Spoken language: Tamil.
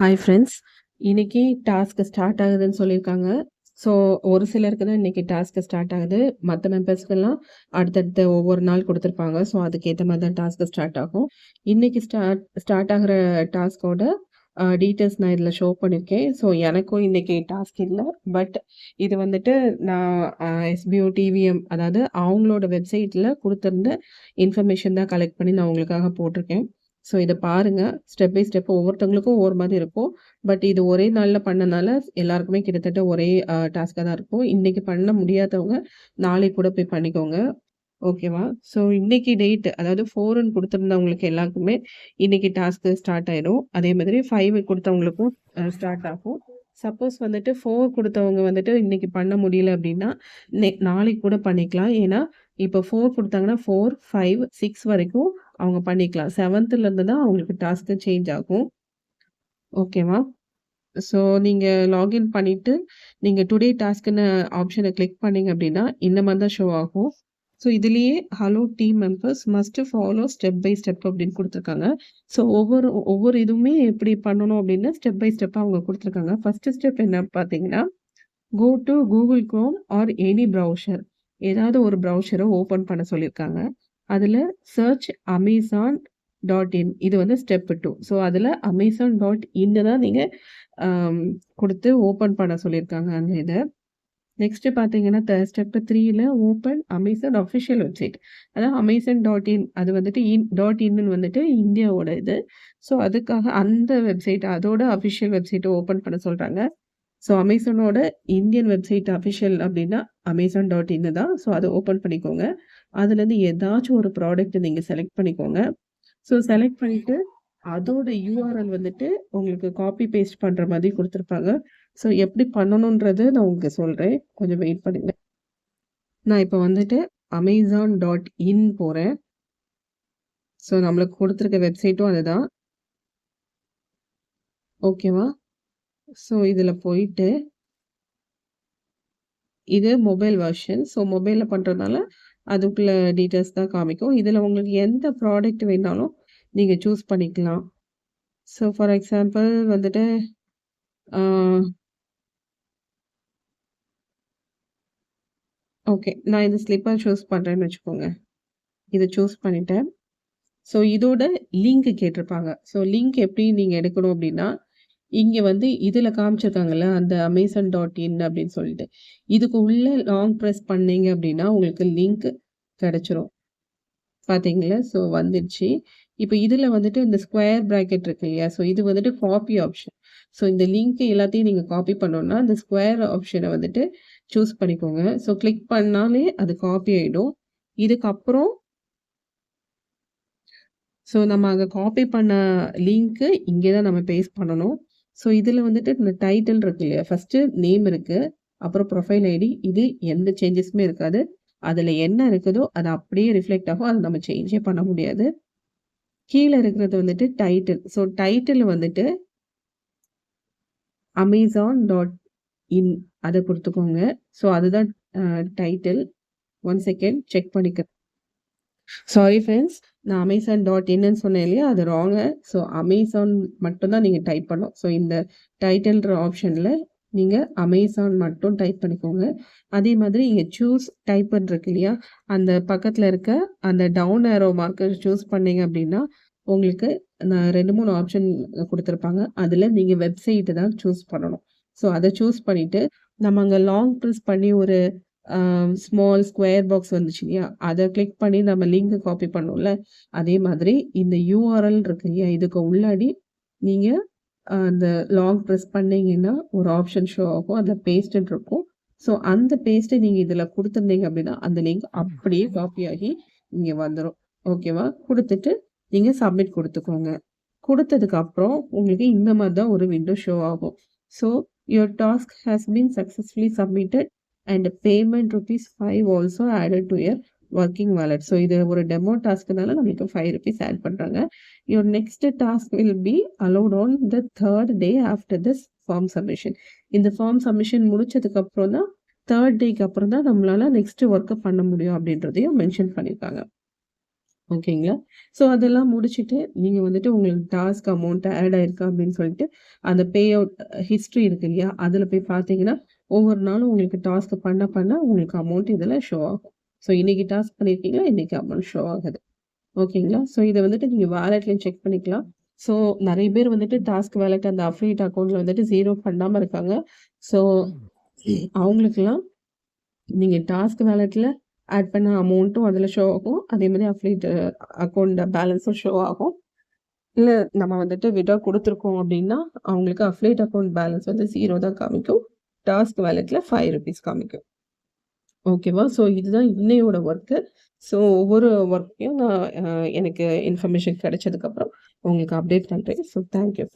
ஹாய் ஃப்ரெண்ட்ஸ் இன்னைக்கு டாஸ்க்கு ஸ்டார்ட் ஆகுதுன்னு சொல்லியிருக்காங்க. ஸோ ஒரு சிலருக்கு தான் இன்னைக்கு டாஸ்க் ஸ்டார்ட் ஆகுது. மற்ற மெம்பர்ஸ்க்கெல்லாம் அடுத்தடுத்த ஒவ்வொரு நாள் கொடுத்துருப்பாங்க. ஸோ அதுக்கேற்ற மாதிரி தான் டாஸ்க் ஸ்டார்ட் ஆகும். இன்றைக்கி ஸ்டார்ட் ஸ்டார்ட் ஆகிற டாஸ்க்கோட டீட்டெயில்ஸ் நான் இதில் ஷோ பண்ணியிருக்கேன் ஸோ எனக்கும் இன்றைக்கி டாஸ்க் இல்லை. பட் இது வந்துட்டு நான் எஸ்பிஓ டிவிஎம் அதாவது அவங்களோட வெப்சைட்டில் கொடுத்துருந்த இன்ஃபர்மேஷன் தான் கலெக்ட் பண்ணி நான் உங்களுக்காக போட்டிருக்கேன். ஸோ இதை பாருங்கள் ஸ்டெப் பை ஸ்டெப் ஒவ்வொருத்தவங்களுக்கும் ஒவ்வொரு மாதிரி இருக்கும். பட் இது ஒரே நாளில் பண்ணனால எல்லாருக்குமே கிட்டத்தட்ட ஒரே டாஸ்காக தான் இருக்கும். இன்றைக்கி பண்ண முடியாதவங்க நாளைக்கு கூட போய் பண்ணிக்கோங்க. ஓகேவா ஸோ இன்னைக்கு டேட் அதாவது ஃபோர்னு கொடுத்துருந்தவங்களுக்கு எல்லாருக்குமே இன்னைக்கு டாஸ்க்கு ஸ்டார்ட் ஆயிடும். அதே மாதிரி ஃபைவ் கொடுத்தவங்களுக்கும் ஸ்டார்ட் ஆகும். சப்போஸ் வந்துட்டு ஃபோர் கொடுத்தவங்க வந்துட்டு இன்னைக்கு பண்ண முடியல அப்படின்னா நெ நாளைக்கு கூட பண்ணிக்கலாம். ஏன்னா இப்போ ஃபோர் கொடுத்தாங்கன்னா ஃபோர் ஃபைவ் சிக்ஸ் வரைக்கும் அவங்க பண்ணிக்கலாம். செவன்த்துலேருந்து தான் அவங்களுக்கு டாஸ்க்கு சேஞ்ச் ஆகும். ஓகேவா ஸோ நீங்கள் லாகின் பண்ணிவிட்டு நீங்கள் டுடே டாஸ்க்குன்னு ஆப்ஷனை கிளிக் பண்ணிங்க அப்படின்னா இந்த மாதிரி தான் ஷோ ஆகும். ஸோ இதுலேயே hello team members must follow step by step அப்படின்னு கொடுத்துருக்காங்க. ஸோ ஒவ்வொரு ஒவ்வொரு இதுவுமே எப்படி பண்ணணும் அப்படின்னு ஸ்டெப் பை ஸ்டெப்பாக அவங்க கொடுத்துருக்காங்க. ஃபஸ்ட்டு ஸ்டெப் என்ன பார்த்தீங்கன்னா go to Google Chrome or any browser ஏதாவது ஒரு ப்ரௌசரை ஓப்பன் பண்ண சொல்லியிருக்காங்க. அதில் சர்ச் அமேசான் டாட் இன் இது வந்து ஸ்டெப் டூ ஸோ அதில் அமேசான் டாட் இன்னு தான் நீங்கள் கொடுத்து ஓப்பன் பண்ண சொல்லியிருக்காங்க அந்த இதை. நெக்ஸ்ட்டு பார்த்தீங்கன்னா ஸ்டெப் த்ரீயில் ஓப்பன் அமேசான் அஃபிஷியல் வெப்சைட் அதாவது அமேசான் டாட் இன் அது வந்துட்டு இன் டாட் இன்னு வந்துட்டு இந்தியாவோட இது. ஸோ அதுக்காக அந்த வெப்சைட் அதோட அஃபிஷியல் வெப்சைட்டை ஓப்பன் பண்ண சொல்கிறாங்க ஸோ அமேசானோட இந்தியன் வெப்சைட் அஃபிஷியல் அப்படின்னா அமேசான் டாட் இன்னு தான். ஸோ அதை ஓப்பன் பண்ணிக்கோங்க. அதுலேருந்து ஏதாச்சும் ஒரு ப்ராடக்ட் நீங்கள் செலக்ட் பண்ணிக்கோங்க. ஸோ செலக்ட் பண்ணிவிட்டு அதோட யூஆர்எல் வந்துட்டு உங்களுக்கு காப்பி பேஸ்ட் பண்ணுற மாதிரி கொடுத்துருப்பாங்க. ஸோ எப்படி பண்ணணுன்றது நான் உங்களுக்கு சொல்கிறேன் கொஞ்சம் வெயிட் பண்ணுங்க. நான் இப்போ வந்துட்டு அமேசான் டாட் இன் போகிறேன் ஸோ நம்மளுக்கு கொடுத்துருக்க வெப்சைட்டும் அதுதான். ஓகேவா ஸோ இதில் போயிட்டு இது மொபைல் வெர்ஷன் ஸோ மொபைலில் பண்ணுறதுனால அதுக்குள்ள டீட்டெயில்ஸ் தான் காமிக்கும். இதில் உங்களுக்கு எந்த ப்ராடக்ட் வேணாலும் நீங்கள் சூஸ் பண்ணிக்கலாம். ஸோ ஃபார் எக்ஸாம்பிள் வந்துட்டு ஓகே நான் இந்த ஸ்லிப்பர் சூஸ் பண்ணுறேன்னு வச்சுக்கோங்க. இதை சூஸ் பண்ணிட்டேன். ஸோ இதோட லிங்க் கேட்டிருப்பாங்க. ஸோ லிங்க் எப்படி நீங்கள் எடுக்கணும் அப்படின்னா இங்கே வந்து இதில் காமிச்சிருக்காங்கல்ல அந்த அமேசான் டாட் இன் அப்படின்னு சொல்லிட்டு. இதுக்கு உள்ள லாங் ப்ரெஸ் பண்ணீங்க அப்படின்னா உங்களுக்கு லிங்க் கிடச்சிரும். பார்த்தீங்களா ஸோ வந்துடுச்சு. இப்போ இதில் வந்துட்டு இந்த ஸ்கொயர் ப்ராக்கெட் இருக்கு இல்லையா? ஸோ இது வந்துட்டு காப்பி ஆப்ஷன் ஸோ இந்த லிங்க் எல்லாத்தையும் நீங்கள் காப்பி பண்ணோன்னா இந்த ஸ்கொயர் ஆப்ஷனை வந்துட்டு சூஸ் பண்ணிக்கோங்க. ஸோ கிளிக் பண்ணாலே அது காப்பி ஆகிடும் இதுக்கப்புறம் ஸோ நம்ம அங்கே காப்பி பண்ண லிங்க்கு இங்கே தான் நம்ம பேஸ்ட் பண்ணணும். ஸோ இதில் வந்துட்டு இந்த டைட்டில் இருக்கு இல்லையா? ஃபஸ்ட்டு நேம் இருக்குது அப்புறம் ப்ரொஃபைல் ஐடி இது எந்த சேஞ்சஸுமே இருக்காது. அதில் என்ன இருக்குதோ அது அப்படியே ரிஃப்ளெக்ட் ஆகும். அதை நம்ம சேஞ்சே பண்ண முடியாது. கீழே இருக்கிறது வந்துட்டு டைட்டில் ஸோ டைட்டில் வந்துட்டு அமேசான் டாட் இன் அதை கொடுத்துக்கோங்க. ஸோ அதுதான் டைட்டில் ஒன் செகண்ட் செக் பண்ணிக்க. சாரி ஃப்ரெண்ட்ஸ் நான் அமேசான் டாட் என்னன்னு சொன்னேன் இல்லையா? அது ராங்க ஸோ அமேசான் மட்டும்தான் நீங்கள் டைப் பண்ணோம் ஸோ இந்த டைட்டில்ன்ற ஆப்ஷனில் நீங்கள் அமேசான் மட்டும் டைப் பண்ணிக்கோங்க. அதே மாதிரி இங்கே சூஸ் டைப் பண்ணுறக்கு இல்லையா? அந்த பக்கத்தில் இருக்க அந்த டவுன் ஏரோ மார்க்கர் சூஸ் பண்ணீங்க அப்படின்னா உங்களுக்கு நான் ரெண்டு மூணு ஆப்ஷன் கொடுத்துருப்பாங்க. அதில் நீங்கள் வெப்சைட்டு தான் சூஸ் பண்ணணும். ஸோ அதை சூஸ் பண்ணிவிட்டு நம்ம அங்கே லாங் ப்ரெஸ் பண்ணி ஒரு ஸ்மால் ஸ்கொயர் பாக்ஸ் வந்துச்சு இல்லையா? அதை கிளிக் பண்ணி நம்ம லிங்க் காப்பி பண்ணோம்ல? அதே மாதிரி இந்த யூஆர்எல் இருக்கு இல்லையா? இதுக்கு உள்ளாடி நீங்கள் அந்த லாங் ப்ரெஸ் பண்ணிங்கன்னா ஒரு ஆப்ஷன் ஷோ ஆகும். அதில் பேஸ்ட்டுன்னு இருக்கும். ஸோ அந்த பேஸ்ட்டை நீங்கள் இதில் கொடுத்துருந்தீங்க அப்படின்னா அந்த லிங்க் அப்படியே காப்பி ஆகி இங்கே வந்துடும் ஓகேவா கொடுத்துட்டு நீங்கள் சப்மிட் கொடுத்துக்கோங்க. கொடுத்ததுக்கு அப்புறம் உங்களுக்கு இந்த மாதிரி தான் ஒரு விண்டோ ஷோ ஆகும். So your task has been successfully submitted and payment rupees five also added to your working wallet so இது ஒரு டெமோ டாஸ்க்குனால நம்மளுக்கு ஃபைவ் ருபீஸ் ஆட் பண்ணுறாங்க your next task will be allot on the third day after this form submission இந்த ஃபார்ம் சப்மிஷன் முடிச்சதுக்கு அப்புறம் தான் தேர்ட் டேக்கு அப்புறம் தான் நம்மளால நெக்ஸ்ட் ஒர்க்கை பண்ண முடியும் அப்படின்றதையும் மென்ஷன் பண்ணியிருக்காங்க ஓகேங்களா? ஸோ அதெல்லாம் முடிச்சுட்டு, நீங்க வந்துட்டு உங்களுக்கு டாஸ்க் அமௌண்ட் ஆட் ஆயிருக்கா அப்படின்னு சொல்லிட்டு, அந்த பே அவுட் ஹிஸ்ட்ரி இருக்கு இல்லையா? அதில போய் பார்த்தீங்கன்னா, ஒவ்வொரு நாளும் உங்களுக்கு டாஸ்க் பண்ண பண்ண உங்களுக்கு அமௌண்ட் இதில ஷோ ஆகும். ஸோ இன்னைக்கு டாஸ்க் பண்ணியிருக்கீங்களா? இன்னைக்கு அமௌண்ட் ஷோ ஆகுது. ஓகேங்களா? ஸோ இத வந்துட்டு நீங்க வாலெட்லயும் செக் பண்ணிக்கலாம். ஸோ நெறைய பேர் வந்துட்டு டாஸ்க் வாலெட் அந்த அஃபிலியேட் அக்கவுண்ட்ல வந்துட்டு 0 பண்ணாம இருக்காங்க. ஸோ அவங்களுக்கெல்லாம் நீங்க டாஸ்க் வாலெட்ல ஆட் பண்ண அமௌண்ட்டும் அதில் ஷோ ஆகும். அதே மாதிரி அஃபிலியேட் அக்கௌண்ட் பேலன்ஸும் ஷோ ஆகும். இல்லை நம்ம வந்துட்டு விட்ரா கொடுத்துருக்கோம் அப்படின்னா, அவங்களுக்கு அஃபிலியேட் அக்கௌண்ட் பேலன்ஸ் வந்து ஜீரோ தான் காமிக்கும். டாஸ்க் வேலெட்டில் ஃபைவ் ருபீஸ் காமிக்கும். ஓகேவா? ஸோ இதுதான் இன்னையோட ஒர்க்கு. ஸோ ஒவ்வொரு ஒர்க்கையும் நான் uh, எனக்கு இன்ஃபர்மேஷன் கிடைச்சதுக்கப்புறம் உங்களுக்கு அப்டேட் பண்ணுறேன் ஸோ தேங்க் யூ